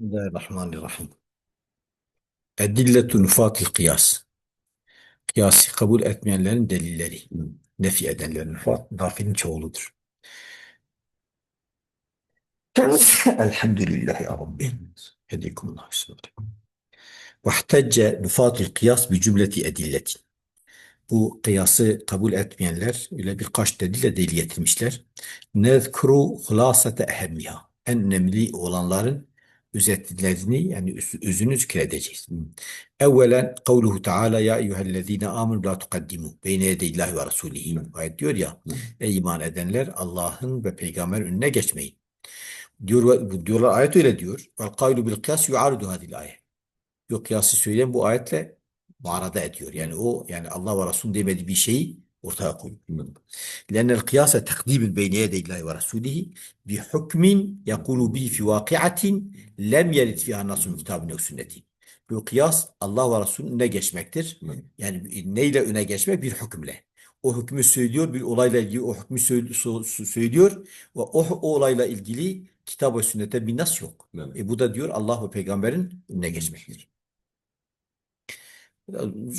Bismillahirrahmanirrahim. Edilletü nufatil kıyas. Kıyası kabul etmeyenlerin delilleri. Nefi edenlerin nufat, nafinin çoğuludur. Elhamdülillah ya Rabbi. Hedikumullah. Vahtecce nufatul kıyas bi cümleti edilletin. Bu kıyası kabul etmeyenler öyle birkaç delille delil getirmişler. Nezkuru hulasete ehemmiha. En önemli olanların özetlerini yani özünü zikredeceğiz. Evvelen kavluhu Teala ya eyyühellezine amenu la tukaddimu beyne yedeyillahi ve rasulihi. Ayet diyor ya ey iman edenler Allah'ın ve peygamber önüne geçmeyin. Diyor, diyorlar ayet öyle diyor. Vel kavlu bil kıyas yuaridu hadil ayet. Yok kıyası söyleyen bu ayetle muarada ediyor. Yani o yani Allah ve Resul demediği bir şeyi ortaya koyuyor. لأن القياس تقديم بين يدي الله ورسوله بحكم يقول به في واقعة لم يرد فيها نص من كتاب أو سنة. Bu kıyas Allah ve Resulü'nün önüne geçmektir. Yani neyle öne geçmek? Bir hükümle. O hükmü söylüyor, bir olayla ilgili o hükmü söylüyor ve o, o olayla ilgili kitap ve sünnete bir nas yok. E bu da diyor Allah ve peygamberin önüne geçmektir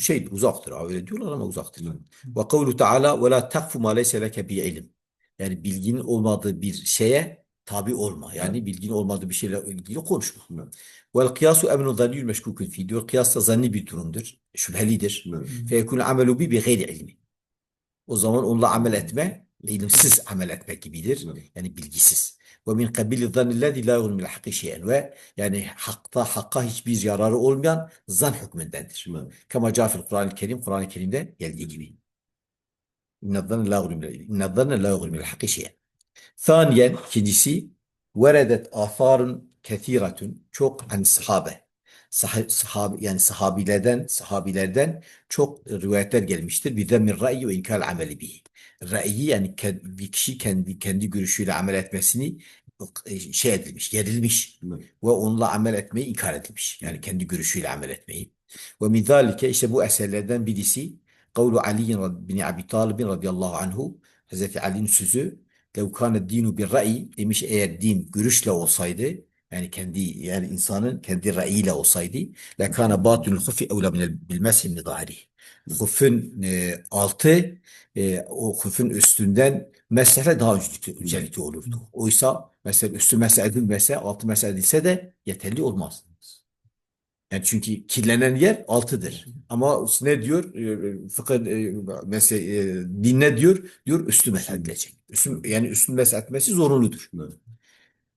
şey uzaktır. Öyle diyorlar ama uzaktır. Ve kavlu Teala ve la takfu ma leyse leke bi ilim. Yani bilginin olmadığı bir şeye tabi olma. Yani bilginin olmadığı bir şeyle ilgili konuşma. Vel kıyasu emnu zanniyül meşkukun fi diyor. Kıyas da zanni bir durumdur. Şüphelidir. Fe yekun amelu bi bi gayri ilmi. O zaman onunla amel etme ilimsiz amel etmek gibidir. Yani bilgisiz. Ve min kabili zannillezî lâ yugni minel hakkı şeyen. Ve yani hakta hakka hiçbir yararı olmayan zan hükmündendir. Kama cafil Kur'an-ı Kerim, Kur'an-ı Kerim'de geldiği gibi. İnne zanne lâ yugni minel hakkı şeyen. Thaniyen, ikincisi, veredet atharun kethiratun çok an sahabe sah sahab yani sahabilerden sahabilerden çok rivayetler gelmiştir. Bir de min ra'yi ve inkar ameli bihi. Ra'yi yani bir kişi kendi kendi görüşüyle amel etmesini e, şey edilmiş, yerilmiş ve onunla amel etmeyi inkar edilmiş. Yani kendi görüşüyle amel etmeyi. Ve min zalike işte bu eserlerden birisi kavlu Ali bin Abi Talib radıyallahu anhu Hazreti Ali'nin sözü lev kâne dinu bir ra'yi demiş eğer din görüşle olsaydı yani kendi yani insanın kendi raiyle olsaydı lekana batül hufi evle bil meshi min zahiri. Hufun e, altı e, o hufun üstünden mesele daha öncelikli, öncelikli olurdu. Oysa mesela üstü mesele edilmese, altı mesele edilse de yeterli olmaz. Yani çünkü kirlenen yer altıdır. Ama ne diyor? E, Fıkıh mesela e, e dinle diyor, diyor üstü mesele edilecek. Üstü, yani üstün mesele etmesi zorunludur. Evet.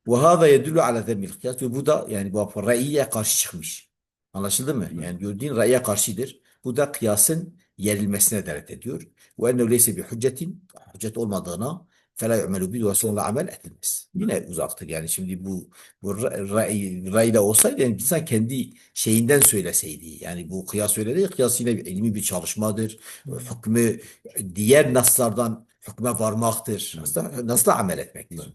Ve hâzâ yedullu ala zemmil kıyas. Ve bu da yani bu raiye karşı çıkmış. Anlaşıldı mı? Yani gördüğün raiye karşıdır. Bu da kıyasın yerilmesine delalet ediyor. Ve ennehu leyse bi hüccetin hüccet olmadığına fela yu'melu bi ve sonra amel edilmez. Yine uzaktır yani şimdi bu, bu ra'y, ra'yla olsaydı yani insan kendi şeyinden söyleseydi. Yani bu kıyas öyle değil. Kıyas yine ilmi bir çalışmadır. Hükmü diğer naslardan hükme varmaktır. Nasla, nasla amel etmektir.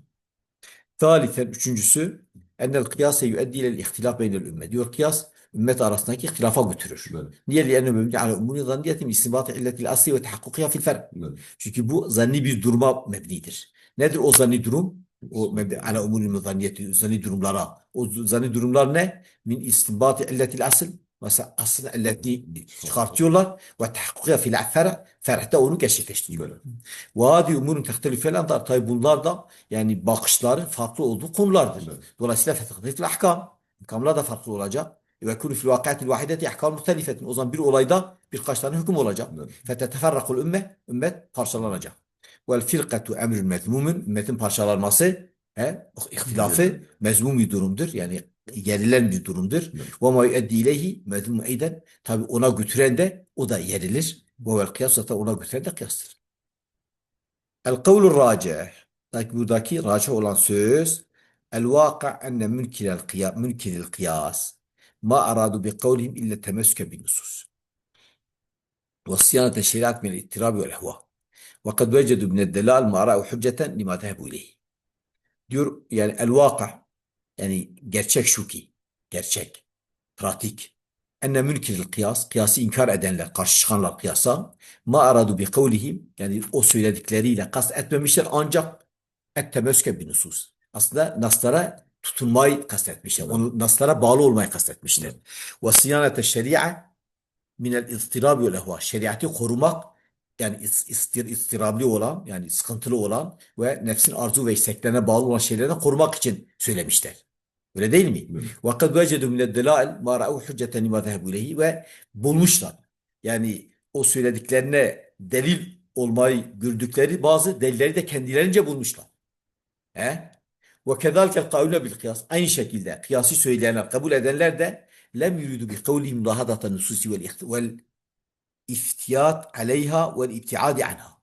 Thalithen üçüncüsü ennel kıyase yüeddi ilel ihtilaf beynel ümme. Diyor kıyas ümmet arasındaki ihtilafa götürür. Evet. Niye? Lianne mebni ala umuni zanniyetin istinbatı illetil asli ve tahakkukiya fil fer. Çünkü bu zanni bir duruma mebnidir. Nedir o zanni durum? O mebni ala umuni zanniyeti zanni durumlara. O zanni durumlar ne? Min istinbatı illetil asl aslında elletini çıkartıyorlar ve tahkikuya fil ferh ferhte onu keşifleştiriyorlar. Ve hadi umurun tehtelifel antar. Tabi bunlar da yani bakışların farklı olduğu konulardır. Dolayısıyla fetihtel ahkam. Ahkamlar da farklı olacak. Ve kulü fil vakatil vahideti ahkam muhtelifetin. O zaman bir olayda birkaç tane hüküm olacak. Feteteferrakul ümme, ümmet parçalanacak. Vel firkatu emrün mezmumun, ümmetin parçalanması, he, ihtilafı mezmum bir durumdur. Yani yerilen bir durumdur. Ve ma yueddi ileyhi mezmum eyden. Tabi ona götüren de o da yerilir. Ve vel kıyas zaten ona götüren de kıyastır. El kavlur racih. Buradaki racih olan söz el vaka enne münkirel kıyas, münkirel kıyas ma aradu bi kavlihim illa temessüke bin nusus. Ve siyanete şeriat min ittirabi vel ehva. Ve kad vecedu min delal ma ara'u hücceten lima tehebu ileyhi. Diyor yani el vaka yani gerçek şu ki gerçek pratik enne münkiril kıyas kıyası inkar edenler karşı çıkanlar kıyasa ma aradu bi kavlihim yani o söyledikleriyle kast etmemişler ancak et temessüke bin nusus. Aslında naslara tutunmayı kastetmişler. Onu naslara bağlı olmayı kastetmişler. Ve siyanete şeria minel iztirabi vel ehva. Şeriatı korumak yani is- istir, istirabli olan yani sıkıntılı olan ve nefsin arzu ve isteklerine bağlı olan şeylerden korumak için söylemişler. Öyle değil mi? Mined delail ma ra'u hücceten lima zehebu ileyhi ve bulmuşlar. Yani o söylediklerine delil olmayı gördükleri bazı delilleri de kendilerince bulmuşlar. He? Kavle bil kıyas. Aynı şekilde kıyası söyleyenler, kabul edenler de lem yuridu bi kavlihim nususi vel iftiyat aleyha vel ibtiadi anha.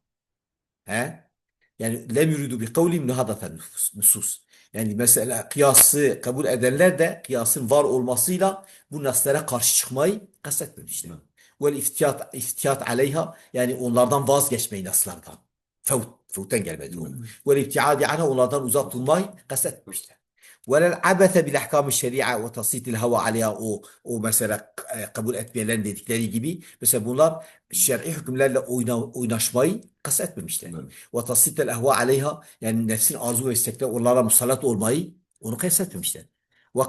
He? Yani lem yuridu bi kavlihim mülahadatan nufus- nusus. Yani mesela kıyası kabul edenler de kıyasın var olmasıyla bu naslara karşı çıkmayı kastetmemişler. Vel iftiyat, iftiyat aleyha yani onlardan vazgeçmeyi naslardan. Fevt, fevtten gelmedi o. Vel ibtiadi anha onlardan uzak durmayı kastetmemişler. Bil ahkam-ı şeria ve tasitil hava aleyha o, o mesela kabul etmeyenlerin dedikleri gibi mesela bunlar şer'i hükümlerle oyna, oynaşmayı kastetmemişler. Evet. Ve tasitel ehva aleyha yani nefsin arzu ve istekler onlara musallat olmayı onu kastetmemişler.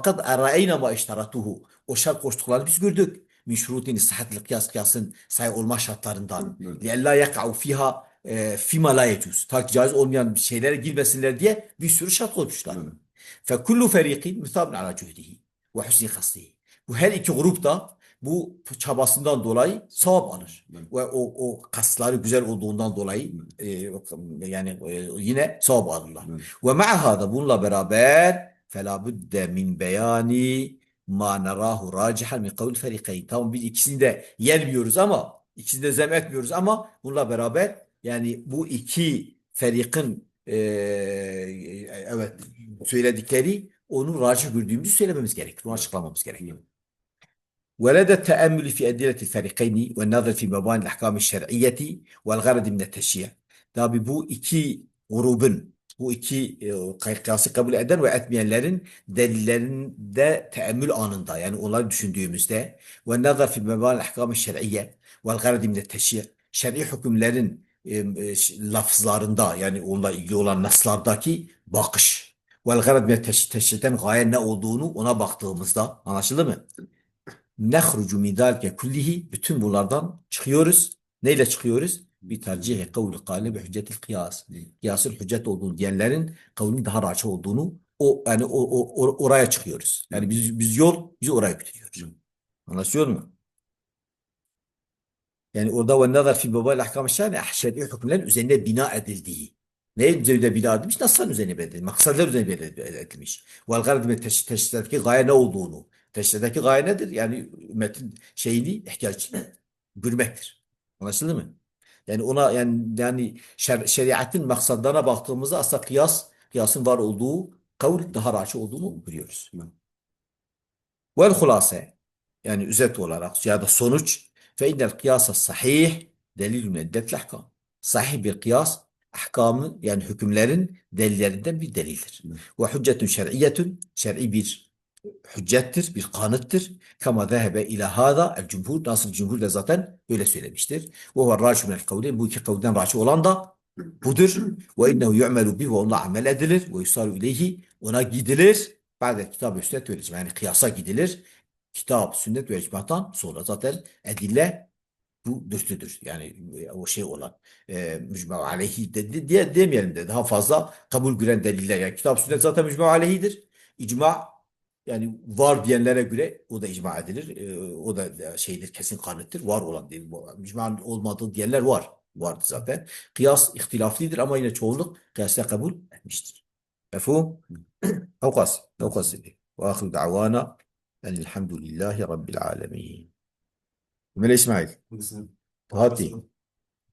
Kad arayna ma iştaratuhu o şart koştuklarını biz gördük. Min şurutin sıhhatil kıyas kıyasın sahih olma şartlarından. Yaka'u fiha e, fima la yecuz. Ta ki caiz olmayan şeylere girmesinler diye bir sürü şart koymuşlar. Evet. Fekullu feriqin müsabun ala cühdihi ve husni khaslihi. Bu her iki grup da bu çabasından dolayı sevap alır. Evet. Ve o, o kasları güzel olduğundan dolayı e, yani e, yine sevap alırlar. Evet. Ve ma'hada bununla beraber felabudde min beyani ma narahu racihan min kavl ferikayn. Tamam biz ikisini de yenmiyoruz ama ikisini de zem etmiyoruz ama bununla beraber yani bu iki ferikin e, e, evet söyledikleri onu racih gördüğümüzü söylememiz gerekir. Onu açıklamamız gerekir. ولدى التأمل في أدلة الفريقين والنظر في مباني الأحكام الشرعية والغرض من التشريع. Tabi bu iki grubun, bu iki e, kıyası kabul eden ve etmeyenlerin delillerinde teemmül anında yani onları düşündüğümüzde ve nazar fi mebani ahkam şer'iyye vel garadi min teşri' şer'i hükümlerin e, e, ş- lafızlarında yani onunla ilgili olan naslardaki bakış vel garad teşri'den gaye ne olduğunu ona baktığımızda anlaşıldı mı? nehrucu min zalike kullihi bütün bunlardan çıkıyoruz. Neyle çıkıyoruz? Bir tercihi kavli kâle bi hüccetil kıyas. Kıyasın hüccet olduğunu diyenlerin kavlinin daha raçı olduğunu o yani o, o, o- oraya çıkıyoruz. Yani biz biz yol bizi oraya götürüyor. Anlaşıyor mu? Yani orada ve nazar fi babal ahkam şer'i şer'i hükümlerin üzerine bina edildiği. Neyin üzerine bina edilmiş? Nasıl üzerine edilmiş? Maksadlar üzerine edilmiş. Vel garad ve teşhirdeki gaye ne olduğunu. Teşhirdeki gaye nedir? Yani ümmetin şeyini, ihtiyacını görmektir. Anlaşıldı mı? Yani ona yani yani şer, şeriatın maksadlarına baktığımızda aslında kıyas, kıyasın var olduğu kavl daha raçı olduğunu biliyoruz. Vel hulase yani özet olarak ya da sonuç fe innel kıyasa sahih delilün eddetle ahkam. Sahih bir kıyas ahkamı yani hükümlerin delillerinden bir delildir. Ve hüccetün şer'iyyetün şer'i bir hüccettir, bir kanıttır. Kama zehebe ila hâzâ el cumhur. Nasıl cumhur da zaten böyle söylemiştir. Ve huve râşu minel kavli. Bu iki kavlden râşu olan da budur. Ve innehu yu'melu bih ve onunla amel edilir. Ve yusaru ileyhi. Ona gidilir. Ba'de kitab-ı sünnet ve. Yani kıyasa gidilir. Kitap, sünnet ve icmadan sonra zaten edille bu dürtüdür. Yani o şey olan e, mücma aleyhi de, diye demeyelim de daha fazla kabul gören deliller. Yani kitap sünnet zaten mücma aleyhidir. İcma yani var diyenlere göre o da icma edilir. E, o da şeydir kesin kanıttır. Var olan değil. Mücma olmadığı diyenler var. Vardı zaten. Kıyas ihtilaflidir ama yine çoğunluk kıyasla kabul etmiştir. Mefhum? Avkas. Avkas dedi. Ve ahiru da'vana elhamdülillahi rabbil alemin. Ömer İsmail. Fatih.